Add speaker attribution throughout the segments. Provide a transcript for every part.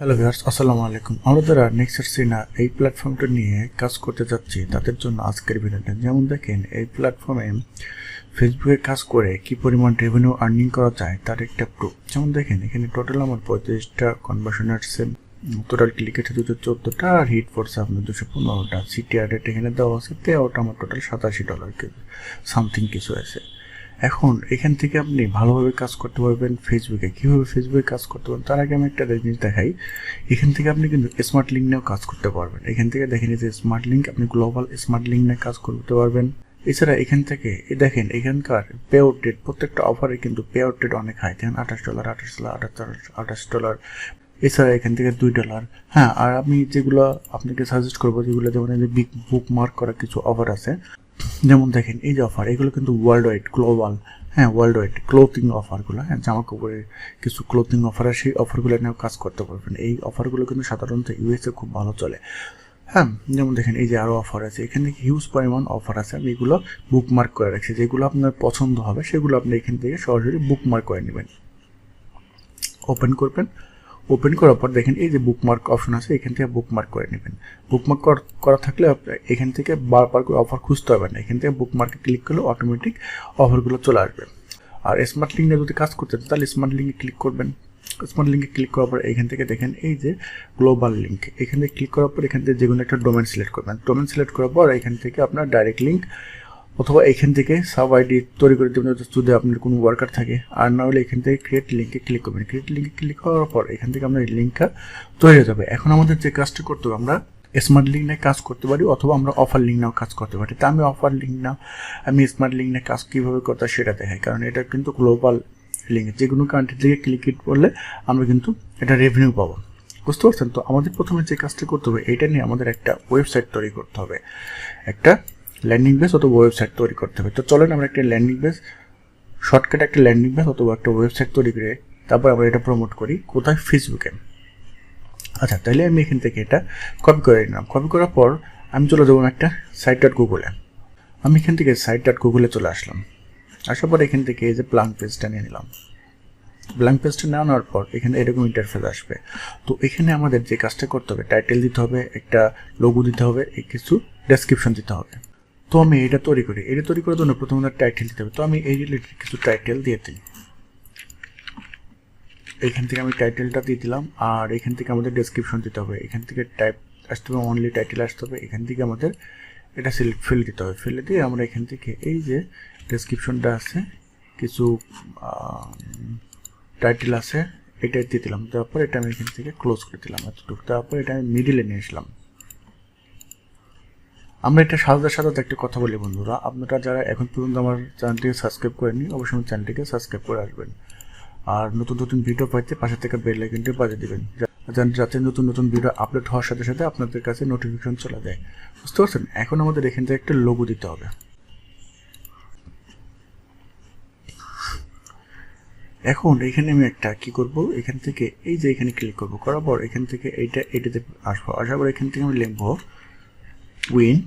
Speaker 1: Hello viewers আসসালামু আলাইকুম। আমরা যারা নেক্সট সিনা এই প্ল্যাটফর্মটা নিয়ে কাজ করতে যাচ্ছি, তাদের জন্য আজকের ভিডিওটা যেমন দেখেন, এই প্ল্যাটফর্মে ফেসবুকে কাজ করে কি পরিমাণ রেভিনিউ আর্নিং করা যায়, তার একটা প্রুফ যেমন দেখেন, এখানে টোটাল আমার পঁয়ত্রিশটা কনভার্সন আসছে টোটাল ক্লিক আছে দুশো চোদ্দোটা, আর হিট পড়ছে আপনার দুশো পনেরোটা। সিটিআর রেট এখানে দেওয়া আছে তেরোটা আমার টোটাল সাতাশি ডলার সামথিং কিছু আছে। এখন এখান থেকে আপনি ভালোভাবে কাজ করতে পারবেন ফেসবুকে কীভাবে ফেসবুকে কাজ করতে পারবেন? তার আগে আমি একটা জিনিস দেখাই। এখান থেকে আপনি কিন্তু স্মার্ট লিঙ্ক নিয়েও কাজ করতে পারবেন। এখান থেকে দেখেন যে স্মার্ট লিঙ্ক আপনি গ্লোবাল স্মার্ট লিঙ্ক নিয়ে কাজ করতে পারবেন। এছাড়া এখান থেকে দেখেন, এখানকার পে আউট প্রত্যেকটা অফারে কিন্তু পে আউট অনেক হাই দেখেন, আঠাশ ডলার আঠাশ ডলার আঠাশ আঠাশ ডলার এছাড়া এখান থেকে দুই ডলার হ্যাঁ আর আমি যেগুলো আপনাকে সাজেস্ট করব, যেগুলো যেমন বিগ বুক মার্ক করা কিছু অফার আছে যেমন দেখেন, এই যে অফার এগুলো কিন্তু ওয়ার্ল্ড ওয়াইড গ্লোবাল হ্যাঁ ওয়ার্ল্ড ওয়াইড ক্লোথিং অফারগুলো হ্যাঁ জামা কাপড়ের কিছু ক্লোথিং অফার আছে, সেই অফারগুলো নিয়েও কাজ করতে পারবেন। এই অফারগুলো কিন্তু সাধারণত ইউএসএ খুব ভালো চলে। হ্যাঁ যেমন দেখেন, এই যে আরও অফার আছে, এখানে হিউজ পরিমাণ অফার আছে, আমি এগুলো বুকমার্ক করে রাখছি। যেগুলো আপনার পছন্দ হবে, সেগুলো আপনি এখান থেকে সরাসরি বুকমার্ক করে নেবেন। ওপেন করবেন ওপেন করার পর দেখেন এই যে বুকমার্ক অপশন আছে, এখান থেকে বুকমার্ক করে নেবেন। বুকমার্ক করা থাকলে এখান থেকে বারবার করে অফার খুঁজতে হবে না। এখান থেকে বুকমার্কে ক্লিক করলে অটোমেটিক অফারগুলো চলে আসবে। আর স্মার্ট লিঙ্কে যদি কাজ করতে তাহলে স্মার্ট লিঙ্কে ক্লিক করবেন। স্মার্ট লিঙ্কে ক্লিক করার পর এখান থেকে দেখেন এই যে গ্লোবাল লিঙ্ক এখান থেকে ক্লিক করার পর এখান থেকে যে কোনো একটা ডোমেন সিলেক্ট করবেন। ডোমেন সিলেক্ট করার পর এখান থেকে আপনার ডাইরেক্ট লিঙ্ক অথবা এখান থেকে সাব আইডি তৈরি করে দেবেন যদি আপনার কোনো ওয়ার্কার থাকে। আর না হলে এখান থেকে ক্রিয়েট লিঙ্কে ক্লিক করবেন। ক্রিয়েট লিঙ্কে ক্লিক করার পর এখান থেকে আপনার লিঙ্কটা তৈরি হয়ে যাবে। এখন আমাদের যে কাজটা করতে হবে, আমরা স্মার্ট লিঙ্ক নিয়ে কাজ করতে পারি, অথবা আমরা অফার লিঙ্ক নিয়েও কাজ করতে পারি। তা আমি অফার লিঙ্ক না, আমি স্মার্ট লিঙ্ক নিয়ে কাজ কীভাবে করতে সেটা দেখাই। কারণ এটা কিন্তু গ্লোবাল লিঙ্ক যে কোনো কান্ট্রি থেকে ক্লিক করলে আমরা কিন্তু এটা রেভিনিউ পাবো। বুঝতে পারছেন? তো আমাদের প্রথমে যে কাজটা করতে হবে এটা নিয়ে আমাদের একটা ওয়েবসাইট তৈরি করতে হবে। একটা ল্যান্ডিং বেস অথবা ওয়েবসাইট তৈরি করতে হবে তো চলেন আমরা একটা ল্যান্ডিং বেস শর্টকাট একটা ল্যান্ডিং বেস অথবা একটা ওয়েবসাইট তৈরি করে তারপর আমরা এটা প্রমোট করি। কোথায়? ফেসবুকে আচ্ছা তাহলে আমি এখান থেকে এটা কপি করে নিলাম। কপি করার পর আমি চলে যাব একটা সাইট ডট গুগলে আমি এখান থেকে সাইট ডট গুগলে চলে আসলাম। আসার পর এখান থেকে এই যে ব্লাঙ্ক পেজটা নিয়ে নিলাম। ব্ল্যাঙ্ক পেজটা নেওয়ার পর এখানে এরকম ইন্টারফেস আসবে। তো এখানে আমাদের যে কাজটা করতে হবে টাইটেল দিতে হবে, একটা লোগো দিতে হবে কিছু ডেসক্রিপশন দিতে হবে। তো আমি এটা তৈরি করি। এটা তৈরি করার জন্য প্রথমে টাইটেল দিতে হবে। তো আমি এই রিলেটেড কিছু টাইটেল দিয়ে দিই। এখান থেকে আমি টাইটেলটা দিয়ে দিলাম, আর এখান থেকে আমাদের ডেসক্রিপশন দিতে হবে। এখান থেকে টাইপ আসতে হবে অনলি টাইটেল আসতে হবে। এখান থেকে আমাদের এটা সিলেক্ট ফিল দিতে হবে। ফিল দিয়ে আমরা এখান থেকে এই যে ডেসক্রিপশনটা আছে, কিছু টাইটেল আছে এটা দিয়ে দিলাম। তারপর এটা আমি এখান থেকে ক্লোজ করে দিলাম। এতটুকু। তারপর এটা আমি মিডিলে নিয়ে আসলাম। আমরা এটা সাজাতে সাজাতে একটা কথা বলি বন্ধুরা। আপনারা যারা এখন পর্যন্ত আমার চ্যানেলটিকে সাবস্ক্রাইব করেনি অবশ্যই আমার চ্যানেলটিকে সাবস্ক্রাইব করে আসবেন। আর নতুন নতুন ভিডিও পাইতে পাশে থেকে বেল আইকনটি বাজিয়ে দিবেন। যাতে নতুন নতুন ভিডিও আপলোড হওয়ার সাথে সাথে আপনাদের কাছে নোটিফিকেশন চলে যায়। বুঝতে পারছেন? এখন আমাদের এখান থেকে একটা লোগো দিতে হবে। এখন এখানে আমি একটা কি করব? এখান থেকে এই যে এখানে ক্লিক করব, করার পর এখান থেকে এইটা, এটাতে আসব। আসার পর এখান থেকে আমি লিখব উইন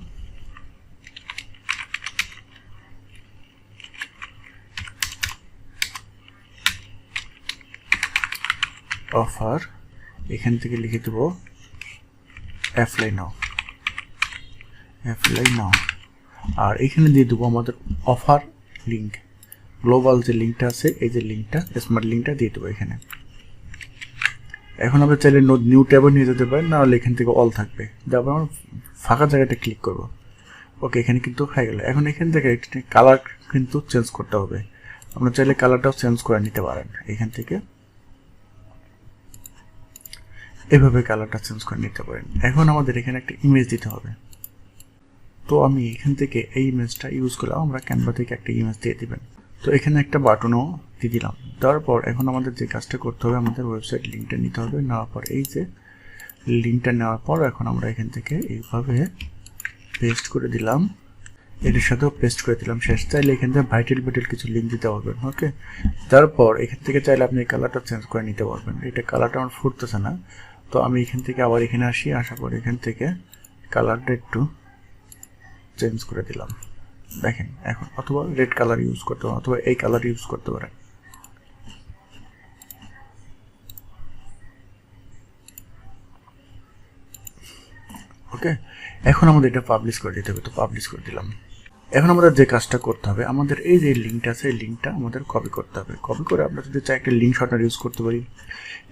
Speaker 1: অফার এখান থেকে লিখে দেবো অ্যাপ্লাই নাও অ্যাপ্লাই নাও আর এখানে দিয়ে দেবো আমাদের অফার লিঙ্ক গ্লোবাল যে লিঙ্কটা আছে, এই যে লিঙ্কটা স্মার্ট লিঙ্কটা দিয়ে দেবো এখানে। এখন আমরা চাইলে নিউ ট্যাবও নিয়ে যেতে পারেন নাহলে এখান থেকে অল থাকবে। তারপর আমরা ফাঁকা জায়গাটা ক্লিক করব। ওকে এখানে কিন্তু হয়ে গেল। এখন এখান থেকে কালার কিন্তু চেঞ্জ করতে হবে। আপনার চাইলে কালারটাও চেঞ্জ করে নিতে পারেন এখান থেকে। এভাবে কালারটা চেঞ্জ করে নিতে পারেন। এখন আমাদের এখানে একটা ইমেজ দিতে হবে। তো আমি এখান থেকে এই ইমেজটা ইউজ করলাম। আমরা ক্যানভা থেকে একটা ইমেজ দিয়ে দেবেন। তো এখানে একটা বাটনও দিয়ে দিলাম। তারপর এখন আমাদের যে কাজটা করতে হবে, আমাদের ওয়েবসাইট লিঙ্কটা নিতে হবে। নেওয়ার পর এই যে লিঙ্কটা নেওয়ার পর এখন আমরা এখান থেকে এইভাবে পেস্ট করে দিলাম। এটার সাথেও পেস্ট করে দিলাম শেষ। চাইলে এখান থেকে ভাইটেল ভাইটাল কিছু লিঙ্ক দিতে পারবেন ওকে তারপর এখান থেকে চাইলে আপনি কালারটা চেঞ্জ করে নিতে পারবেন। এটা কালারটা আমার ফুটতেছে না। তো আমি এখান থেকে আবার এখানে আসি, আসার পর এখান থেকে কালারটা একটু চেঞ্জ করে দিলাম। দেখেন, এখন অথবা রেড কালার ইউজ করতে পারেন, অথবা এই কালার ইউজ করতে পারেন। ওকে? এখন আমাদের এটা পাবলিশ করে দিতে হবে, তো পাবলিশ করে দিলাম। এখন আমাদের যে কাজটা করতে হবে, আমাদের এই যে লিঙ্কটা আছে, এই লিঙ্কটা আমাদের কপি করতে হবে। কপি করে আমরা যদি চাই একটা লিঙ্ক শর্টনার ইউজ করতে পারি,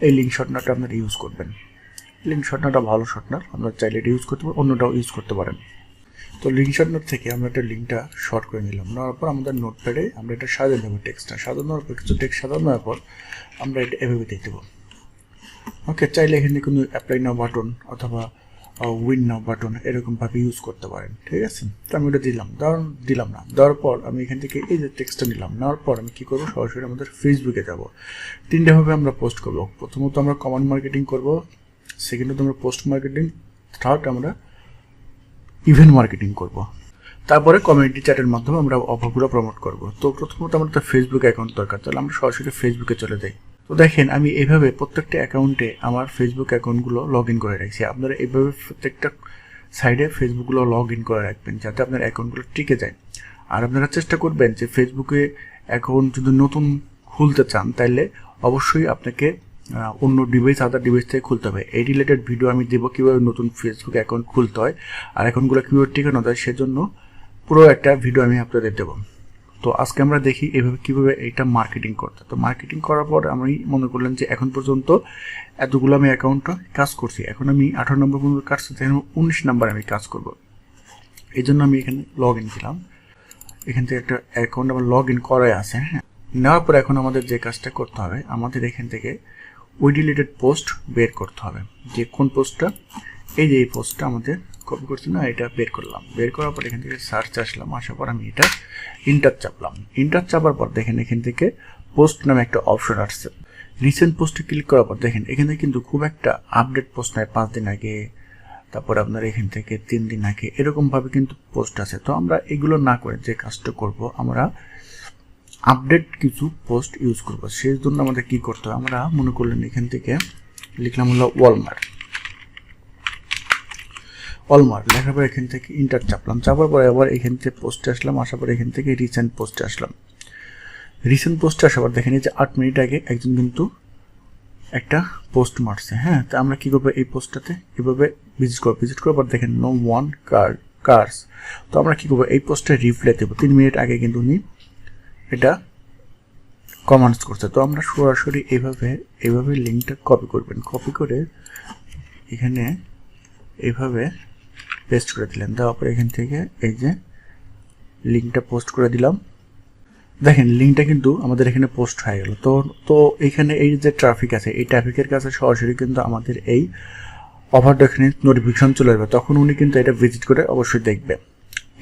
Speaker 1: এই লিঙ্ক শর্টনারটা আপনারা ইউজ করবেন। লিঙ্ক শর্টনারটা ভালো শর্টনার আমরা চাইলে এটা ইউজ করতে পারি অন্যটাও ইউজ করতে পারেন। তো লিঙ্ক শর্টনার থেকে আমরা একটা লিঙ্কটা শর্ট করে নিলাম। নেওয়ার পর আমাদের নোটপ্যাডে আমরা এটা সাজানো নেব টেক্সটটা সাজানোর পর, কিছু টেক্সট সাজানোর পর আমরা এটা এভাবে দিয়ে দেবো ওকে, চাইলে এখানে কোনো অ্যাপ্লাই নাও বাটন অথবা উইন নাও বাটন এরকমভাবে ইউজ করতে পারেন, ঠিক আছে? তো আমি ওটা দিলাম দেওয়ার দিলাম না। দেওয়ার পর আমি এখান থেকে এই যে টেক্সটটা নিলাম, নেওয়ার পর আমি কী করব? সরাসরি আমাদের ফেসবুকে যাব। তিনটেভাবে আমরা পোস্ট করব। প্রথমত আমরা কমান্ড মার্কেটিং করব সেকেন্ডত আমরা পোস্ট মার্কেটিং থার্ড আমরা ইভেন্ট মার্কেটিং করব। তারপরে কমিউনিটি চ্যাটের মাধ্যমে আমরা অফারগুলো প্রমোট করব। তো প্রথমত আমার তো ফেসবুক অ্যাকাউন্ট দরকার, তাহলে আমরা সরাসরি ফেসবুকে চলে যাই। তো দেখেন, আমি এইভাবে প্রত্যেকটা অ্যাকাউন্টে আমার ফেসবুক অ্যাকাউন্টগুলো লগ ইন করে রাখছি। আপনারা এইভাবে প্রত্যেকটা সাইডে ফেসবুকগুলো লগ ইন করে রাখবেন, যাতে আপনার অ্যাকাউন্টগুলো টিকে যায়। আর আপনারা চেষ্টা করবেন যে ফেসবুকে অ্যাকাউন্ট যদি নতুন খুলতে চান তাহলে অবশ্যই আপনাকে অন্য ডিভাইস আদার ডিভাইস থেকে খুলতে হবে। এই রিলেটেড ভিডিও আমি দেবো কীভাবে নতুন ফেসবুক অ্যাকাউন্ট খুলতে হয়, আর অ্যাকাউন্টগুলো কীভাবে টিকানো যায়, সেজন্য পুরো একটা ভিডিও আমি আপনাদের দেবো। তো আজকে আমরা দেখি এভাবে কীভাবে এটা মার্কেটিং করতে। তো মার্কেটিং করার পর আমি মনে করলাম যে এখন পর্যন্ত এতগুলো আমি অ্যাকাউন্টটা কাজ করছি। এখন আমি আঠারো নম্বর পর্যন্ত কাজ করছি, এখন উনিশ নাম্বার আমি কাজ করব। এই জন্য আমি এখানে লগ ইন দিলাম। এখান থেকে একটা অ্যাকাউন্ট আমার লগ ইন করাই আছে হ্যাঁ। নেওয়ার পর এখন আমাদের যে কাজটা করতে হবে, আমাদের এখান থেকে ওই রিলেটেড পোস্ট বের করতে হবে। যে কোন পোস্টটা এই যে এই পোস্টটা আমাদের কপি করছি না, এটা বের করলাম। বের করার পর এখান থেকে সার্চ আসলাম, আসার পর আমি এটা ইন্টার চাপলাম। ইন্টার চাপার পর দেখেন এখান থেকে পোস্ট নামে একটা অপশন আসছে। রিসেন্ট পোস্টে ক্লিক করার পর দেখেন, এখানে কিন্তু খুব একটা আপডেট পোস্ট নয় পাঁচ দিন আগে, তারপর আপনার এখান থেকে তিন দিন আগে, এরকমভাবে কিন্তু পোস্ট আছে। তো আমরা এগুলো না করে যে কাজটা করব, আমরা আপডেট কিছু পোস্ট ইউজ করব। সেই জন্য আমাদের কি করতে হবে আমরা মনে করলেন এখান থেকে লিখলাম হলো ওয়ালমার্ট অলমার্ক লেখার পর এখান থেকে ইন্টার চাপলাম। চাপার পরে আবার এখান থেকে পোস্টে আসলাম, আসার পর এখান থেকে রিসেন্ট পোস্টে আসলাম। রিসেন্ট পোস্টে আসার পর দেখেন যে আট মিনিট আগে একজন কিন্তু একটা পোস্ট মারছে। হ্যাঁ তা আমরা কী করব এই পোস্টটাতে এভাবে ভিজিট করব। ভিজিট করার পর দেখেন নো ওয়ান কার কার্স তো আমরা কী করব? এই পোস্টে রিপ্লাই দেবো। তিন মিনিট আগে কিন্তু উনি এটা কমেন্টস করছে। তো আমরা সরাসরি এইভাবে এইভাবে লিঙ্কটা কপি করবেন। কপি করে এখানে এইভাবে পেস্ট করে দিলেন। দেওয়ার পরে এখান থেকে এই যে লিঙ্কটা পোস্ট করে দিলাম। দেখেন লিঙ্কটা কিন্তু আমাদের এখানে পোস্ট হয়ে গেল। তো তো এখানে এই যে ট্রাফিক আছে, এই ট্রাফিকের কাছে সরাসরি কিন্তু আমাদের এই অফারটা এখানে নোটিফিকেশন চলে যাবে তখন উনি কিন্তু এটা ভিজিট করে অবশ্যই দেখবে।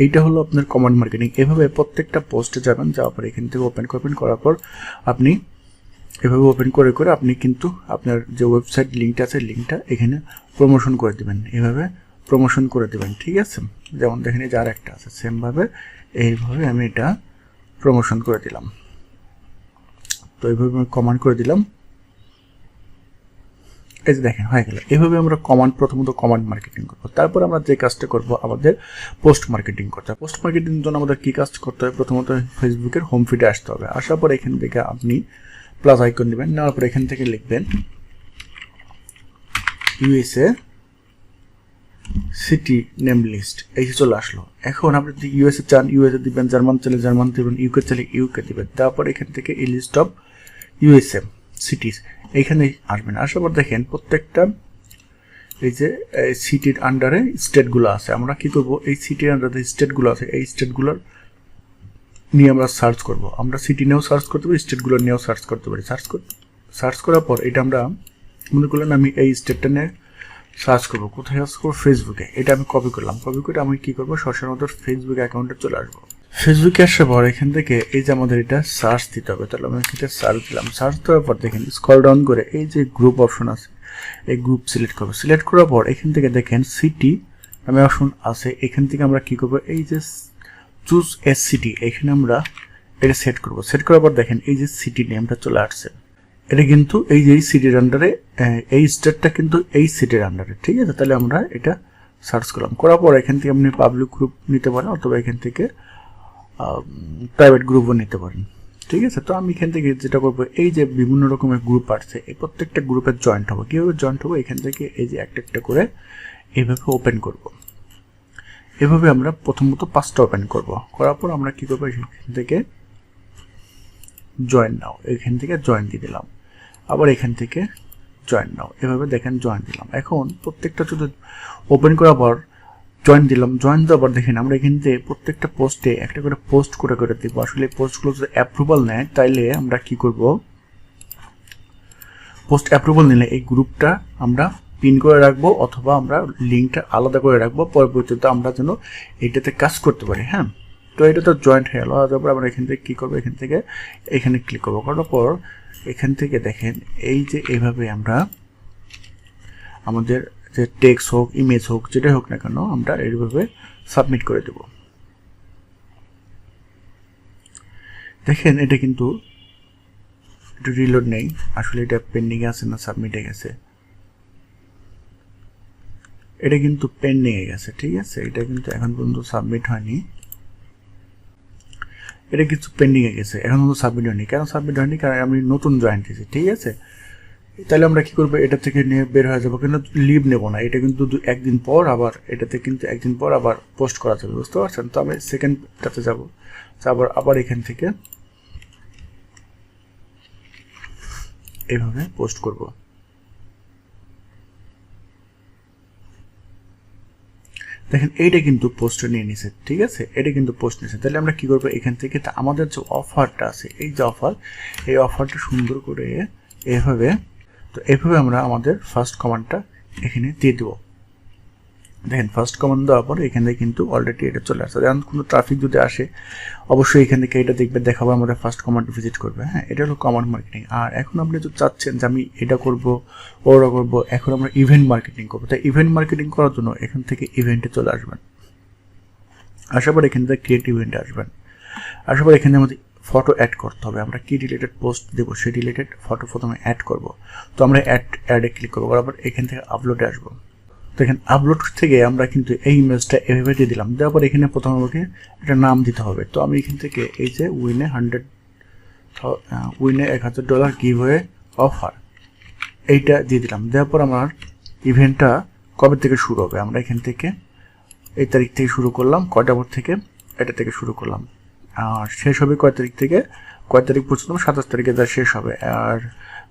Speaker 1: এইটা হলো আপনার কমান্ড মার্কেটিং এভাবে প্রত্যেকটা পোস্টে যাবেন, যাওয়ার পর এখান থেকে ওপেন করবেন করার পর আপনি এভাবে ওপেন করে করে আপনি কিন্তু আপনার যে ওয়েবসাইট লিঙ্কটা আছে লিঙ্কটা এখানে প্রমোশন করে দিবেন। এভাবে প্রমোশন করে দেবেন, ঠিক আছে? যেমন দেখেন এই যে আর একটা আছে সেমভাবে এইভাবে আমি এটা প্রমোশন করে দিলাম। তো এইভাবে আমি কমান্ড করে দিলাম। এই যে দেখেন, হয়ে গেল। এভাবে আমরা কমান্ড প্রথমত কমান্ড মার্কেটিং করব। তারপর আমরা যে কাজটা করব, আমাদের পোস্ট মার্কেটিং করতে হবে। পোস্ট মার্কেটিং জন্য আমাদের কী কাজ করতে হবে? প্রথমত ফেসবুকের হোম ফিডে আসতে হবে। আসার পর এখান থেকে আপনি প্লাস আইকন নেবেন নেওয়ার পর এখান থেকে লিখবেন ইউএসএ সিটি নেম লিস্ট এই চলে আসলো। এখন আপনি যদি ইউএসএ চান ইউএসএ দিবেন, জার্মান চাইলে জার্মান দিবেন ইউকে চাইলে ইউকে দিবেন। তারপর এখান থেকে এই লিস্ট অফ ইউএসএ সিটিস এইখানে আসবেন। আসার পর দেখেন প্রত্যেকটা এই যে সিটির আন্ডারে স্টেটগুলো আছে। আমরা কি করব? এই সিটির আন্ডারে স্টেটগুলো আছে, এই স্টেটগুলোর নিয়ে আমরা সার্চ করব। আমরা সিটি নিয়েও সার্চ করতে পারি স্টেটগুলো নিয়েও সার্চ করতে পারি। সার্চ সার্চ করার পর এটা আমরা মনে করলেন আমি এই স্টেটটা নিয়ে সার্চ করব। কোথায় সার্চ করব? ফেসবুকে এটা আমি কপি করলাম। কপি করে আমি কি করব? আমাদের ফেসবুক অ্যাকাউন্টে চলে আসব। ফেসবুকে আসার পর এখান থেকে এই যে আমাদের এটা সার্চ দিতে হবে, তাহলে আমি এখানে সার্চ দিলাম। সার্চ দেওয়ার পর দেখেন স্কল ডাউন করে এই যে গ্রুপ অপশন আছে, এই গ্রুপ সিলেক্ট করব। সিলেক্ট করার পর এখান থেকে দেখেন সিটি আমি অপশন আছে। এখান থেকে আমরা কি করব? এই যে চুজ এস সিটি এখানে আমরা এটা সেট করব। সেট করার পর দেখেন এই যে সিটি নেমটা চলে আসছে। এটা কিন্তু এই যে এই সিটির আন্ডারে এই স্টেটটা কিন্তু এই সিটির আন্ডারে ঠিক আছে? তাহলে আমরা এটা সার্চ করলাম। করার পর এখান থেকে আপনি পাবলিক গ্রুপ নিতে পারেন অথবা এখান থেকে প্রাইভেট গ্রুপও নিতে পারেন। ঠিক আছে? তো আমি এখান থেকে যেটা করব, এই যে বিভিন্ন রকমের গ্রুপ আসছে, এই প্রত্যেকটা গ্রুপে জয়েন্ট হব। কীভাবে জয়েন্ট হব? এখান থেকে এই যে একটা একটা করে এইভাবে ওপেন করব। এভাবে আমরা প্রথমত পাঁচটা ওপেন করব। করার পর আমরা কী করব? এখান থেকে জয়েন নাও। এখান থেকে জয়েন দিয়ে দিলাম। আবার এখান থেকে জয়েন নাও। এভাবে দেখেন জয়েন দিলাম। এখন প্রত্যেকটা যদি ওপেন করার পর জয়েন দিলাম। জয়েন দেওয়ার পর দেখেন আমরা এখান থেকে প্রত্যেকটা পোস্টে একটা করে পোস্ট করে করে দেবো। আসলে পোস্টগুলো যদি অ্যাপ্রুভাল নেয়, তাইলে আমরা কি করব? পোস্ট অ্যাপ্রুভাল নিলে এই গ্রুপটা আমরা পিন করে রাখব অথবা আমরা লিঙ্কটা আলাদা করে রাখব। পরবর্তীতে আমরা যেন এটাতে কাজ করতে পারি হ্যাঁ? তো এটা তো জয়েন্ট হয়ে গেল। তারপর আমরা এখান থেকে কী করব? এখান থেকে এখানে ক্লিক করব। করার পর এখান থেকে দেখেন, এই যে এইভাবে আমরা আমাদের যে টেক্সট হোক ইমেজ হোক, যেটাই হোক না কেন, আমরা এইভাবে সাবমিট করে দেব। দেখেন, এটা কিন্তু একটু রিলোড নেই। আসলে এটা পেন্ডিংয়ে আছে না সাবমিটে গেছে। এটা কিন্তু পেন্ডিংয়ে গেছে, ঠিক আছে? এটা কিন্তু এখন পর্যন্ত সাবমিট হয়নি। এটা কিছু পেন্ডিংয়ে গেছে। এখন পর্যন্ত সাবমিট হয়নি। কেন সাবমিট হয়নি? কারণ আমি নতুন জয়েন দিয়েছি ঠিক আছে? তাহলে আমরা কি করব? এটা থেকে নিয়ে বের হয়ে যাব। কিন্তু লিভ নেব না। এটা কিন্তু একদিন পর আবার, এটাতে কিন্তু একদিন পর আবার পোস্ট করা যাবে, বুঝতে পারছেন? তো আমি সেকেন্ডটাতে যাব। আবার আবার এখান থেকে এভাবে পোস্ট করব। দেখেন, এইটা কিন্তু পোস্টে নিয়ে নিছে, ঠিক আছে? এটা কিন্তু পোস্ট নিয়েছে তাহলে আমরা কি করব? এখান থেকে তা আমাদের যে অফারটা আছে, এই যে অফার এই অফারটা সুন্দর করে এভাবে, তো এভাবে আমরা আমাদের ফার্স্ট কমান্ডটা এখানে দিয়ে দেবো। দেখেন ফার্স্ট কমান্ড দেওয়ার পর এখান থেকে কিন্তু অলরেডি এটা চলে আসছে। এখন কোনো ট্রাফিক যদি আসে, অবশ্যই এখান থেকে এটা দেখবে, দেখাবো, আমাদের ফার্স্ট কমান্ড ভিজিট করবে। হ্যাঁ এটা হলো কমান্ড মার্কেটিং আর এখন আপনি যদি চাচ্ছেন যে আমি এটা করব, ওরা করব, এখন আমরা ইভেন্ট মার্কেটিং করব। তাই ইভেন্ট মার্কেটিং করার জন্য এখান থেকে ইভেন্টে চলে আসবেন। আসার পর এখান থেকে ক্রিয়েট ইভেন্টে আসবেন। আসার পর এখানে আমাদের ফটো অ্যাড করতে হবে। আমরা কি রিলেটেড পোস্ট দেবো, সেই রিলেটেড ফটো প্রথমে অ্যাড করব। তো আমরা অ্যাড অ্যাডে ক্লিক করব পর এখান থেকে আপলোডে আসব। দেখেন আপলোড থেকে আমরা কিন্তু এই ইমেজটা এভাবে দিয়ে দিলাম। দেওয়ার পর এখানে প্রথম আমাকে একটা নাম দিতে হবে। তো আমি এখান থেকে এই যে উইনে হান্ড্রেড উইনে এক হাজার ডলার গিভ হয়ে অফার এইটা দিয়ে দিলাম। দেওয়ার পর আমার ইভেন্টটা কবে থেকে শুরু হবে? আমরা এখান থেকে এই তারিখ থেকে শুরু করলাম, কয়টা পর থেকে? এটা থেকে শুরু করলাম। আর শেষ হবে কয় তারিখ থেকে? কয় তারিখ পর্যন্ত? সাতাশ তারিখে যা শেষ হবে। আর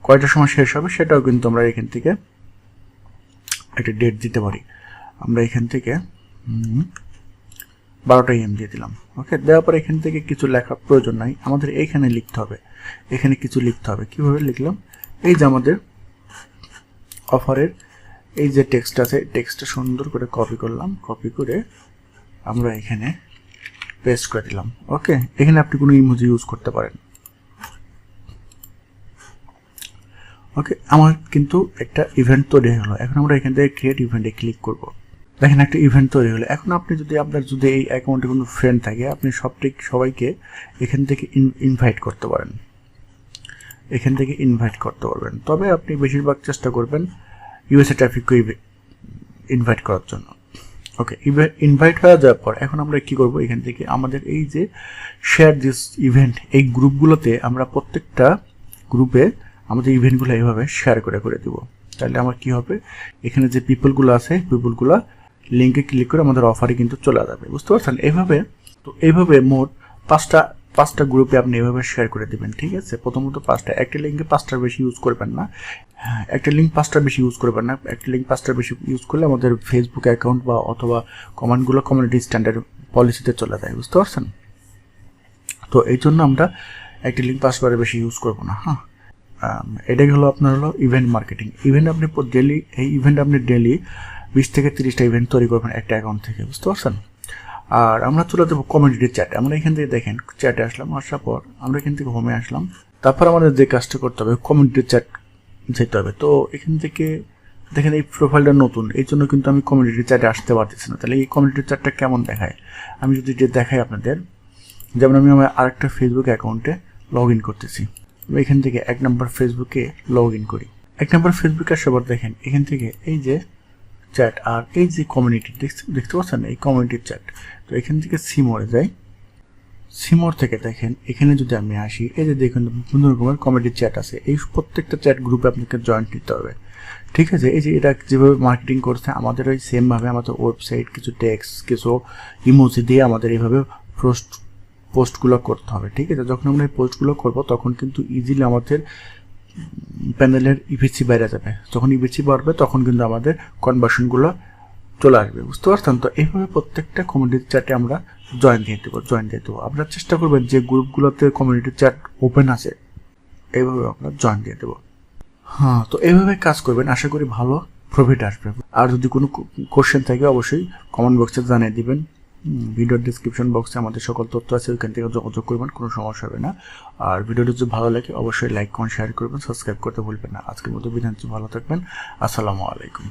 Speaker 1: কয়টার সময় শেষ হবে? সেটাও কিন্তু আমরা এখান থেকে একটা ডেট দিতে পারি। আমরা এখান থেকে বারোটা এম দিয়ে দিলাম। ওকে দেওয়ার পর এখান থেকে কিছু লেখার প্রয়োজন নাই। আমাদের এইখানে লিখতে হবে। এখানে কিছু লিখতে হবে। কীভাবে লিখলাম? এই যে আমাদের অফারের এই যে টেক্সট আছে টেক্সটটা সুন্দর করে কপি করলাম। কপি করে আমরা এখানে পেস্ট করে দিলাম। ওকে এখানে আপনি কোনো ইমোজি ইউজ করতে পারেন। ওকে আমার কিন্তু একটা ইভেন্ট তৈরি হলো এখন আমরা এখান থেকে ক্রিয়েট ইভেন্টে ক্লিক করব। দেখেন একটা ইভেন্ট তৈরি হলো। এখন আপনি যদি আপনার যদি এই অ্যাকাউন্টে কোনো ফ্রেন্ড থাকে, আপনি সবটি সবাইকে এখান থেকে ইনভাইট করতে পারেন। এখান থেকে ইনভাইট করতে পারবেন। তবে আপনি বেশিরভাগ চেষ্টা করবেন ইউএসএ ট্রাফিককে ইনভাইট করার জন্য। ওকে ইনভাইট হয়ে যাওয়ার পর এখন আমরা কি করব? এখান থেকে আমাদের এই যে শেয়ার দিস ইভেন্ট এই গ্রুপগুলোতে আমরা প্রত্যেকটা গ্রুপে আমাদের ইভেন্টগুলো এইভাবে শেয়ার করে করে দিব। তাহলে আমার কি হবে? এখানে যে পিপলগুলো আছে পিপলগুলো লিঙ্কে ক্লিক করে আমাদের অফারে কিন্তু চলে যাবে। বুঝতে পারছেন? এইভাবে, তো এইভাবে মোট পাঁচটা পাঁচটা গ্রুপে আপনি এভাবে শেয়ার করে দেবেন, ঠিক আছে? প্রথমত পাঁচটা। একটা লিঙ্কে পাঁচটার বেশি ইউজ করবেন না। হ্যাঁ একটা লিঙ্ক পাঁচটার বেশি ইউজ করবেন না। একটা লিঙ্ক পাঁচটার বেশি ইউজ করলে আমাদের ফেসবুক অ্যাকাউন্ট বা অথবা কমেন্টগুলো কমিউনিটি স্ট্যান্ডার্ড পলিসিতে চলে যায়। বুঝতে পারছেন? তো এই জন্য আমরা একটা লিঙ্ক পাঁচবারের বেশি ইউজ করব না। হ্যাঁ। এটাই হলো আপনার হলো ইভেন্ট মার্কেটিং ইভেন্ট আপনি ডেলি এই ইভেন্ট আপনি ডেলি বিশ থেকে তিরিশটা ইভেন্ট তৈরি করবেন একটা অ্যাকাউন্ট থেকে, বুঝতে পারছেন? আর আমরা চলে দেবো কমিউনিটি চ্যাট আমরা এখান থেকে দেখেন চ্যাটে আসলাম, আসার পর আমরা এখান থেকে হোমে আসলাম। তারপর আমাদের যে কাজটা করতে হবে কমিউনিটি চ্যাট যেতে হবে। তো এখান থেকে দেখেন, এই প্রোফাইলটা নতুন, এই জন্য কিন্তু আমি কমিউনিটি চ্যাটে আসতে পারতেছি না। তাহলে এই কমিউনিটি চ্যাটটা কেমন দেখায়? আমি যদি যে দেখাই আপনাদের, যেমন আমি আমার আরেকটা ফেসবুক অ্যাকাউন্টে লগ ইন করতেছি। আমি এখান থেকে এক নম্বর ফেসবুকে লগ ইন করি। এক নম্বর ফেসবুকে পর দেখেন, এখান থেকে এই যে চ্যাট আর এই যে কমিউনিটি দেখতে পাচ্ছেন? এই কমিউনিটির চ্যাট তো এখান থেকে সিমোরে যাই। সিমোর থেকে দেখেন, এখানে যদি আমি আসি, এই যে দেখুন, বিভিন্ন রকমের কমিউনিটি চ্যাট আছে। এই প্রত্যেকটা চ্যাট গ্রুপে আপনাকে জয়েন নিতে হবে। ঠিক আছে? এই যে এটা যেভাবে মার্কেটিং করছে, আমাদের ওই সেমভাবে আমাদের ওয়েবসাইট কিছু টেক্স কিছু ইমোজি দিয়ে আমাদের এইভাবে পোস্ট পোস্টগুলো করতে হবে, ঠিক আছে? যখন আমরা এই পোস্টগুলো করব, তখন কিন্তু ইজিলি আমাদের প্যানেলের ইভিসি বাইরে যাবে। যখন ইভিসি বাড়বে, তখন কিন্তু আমাদের কনভার্সনগুলো চলে আসবে, বুঝতে পারছেন? তো এইভাবে প্রত্যেকটা কমিউনিটি চ্যাটে আমরা জয়েন দিয়ে দেবো জয়েন দিয়ে দেবো। আপনারা চেষ্টা করবেন যে গ্রুপগুলোতে কমিউনিটি চ্যাট ওপেন আছে, এইভাবে আমরা জয়েন দিয়ে দেবো। হ্যাঁ তো এইভাবে কাজ করবেন, আশা করি ভালো প্রফিট আসবে। আর যদি কোনো কোশ্চেন থাকে, অবশ্যই কমেন্ট বক্সে জানিয়ে দিবেন। ভিডিওর ডিসক্রিপশন বক্সে আমাদের সকল তথ্য আছে ওইখান থেকে যোগাযোগ করবেন, কোনো সমস্যা হবে না। আর ভিডিওটি যদি ভালো লাগে, অবশ্যই লাইক কমেন্ট শেয়ার করবেন সাবস্ক্রাইব করতে ভুলবেন না। আজকের মতো বিধানটি ভালো থাকবেন। আসসালামু আলাইকুম।